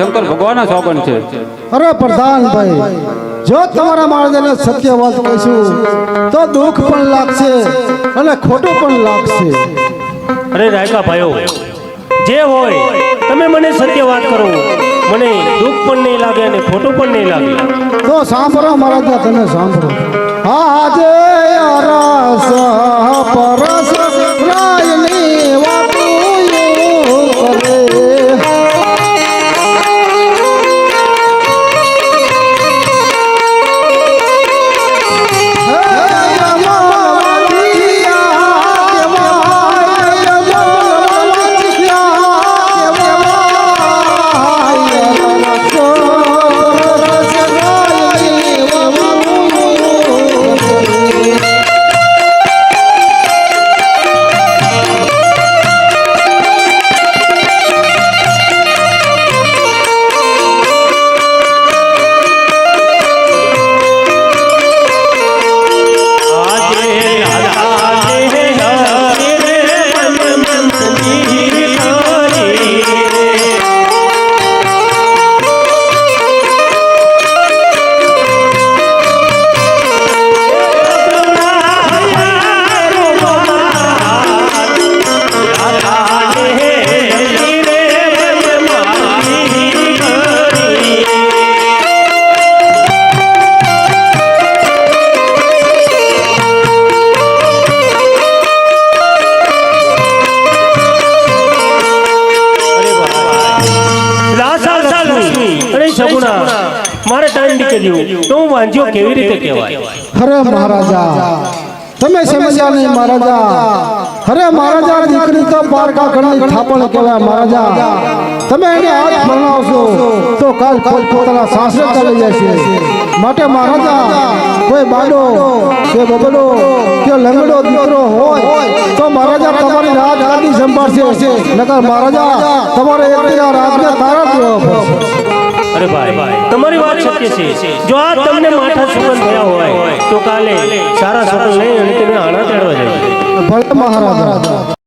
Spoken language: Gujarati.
શંકર ભગવાન સોગન છે. અરે પ્રધાનભાઈ જો તમારા માણસને સત્ય વાત કહીશું તો દુઃખ પણ લાગશે અને ખોટું પણ લાગશે. અરે રાયકા ભાઈઓ જે હોય તમે મને સત્ય વાત કરો. મને દુઃખ પણ નહીં લાગે અને ખોટું પણ નહીં લાગે. તો સાંભળો મારા તમે સાંભળો. આજે મારે ટાઈમ નીકળ્યું તો હું વાંચ્યો કેવી રીતે કહેવાય? હરે મહારાજા. તમે સમજ્યા નહીં મહારાજા. અરે મહારાજા દીકરી તો પારકા ઘણી થાપણ કહેવાય મહારાજા. તમે એને હાથ ફરણાવશો તો કાલ કોઈ પોતાના સાસરે ચાલી જશે. માટે મહારાજા કોઈ બાડો કે બબડો કે લંગડો દીકરો હોય તો મહારાજા તમારી રાજ ગાદી સંભાળશે. નકર મહારાજા તમારે એક રાજને તારા દેવા પડશે. અરે ભાઈ તમારી વાત સત્ય છે. જો આ તમને માથા સુગંધ થયા હોય તો કાલે સારા સફળ લઈ અને તમે આના ચડવા જાય ભલે મહારાજા.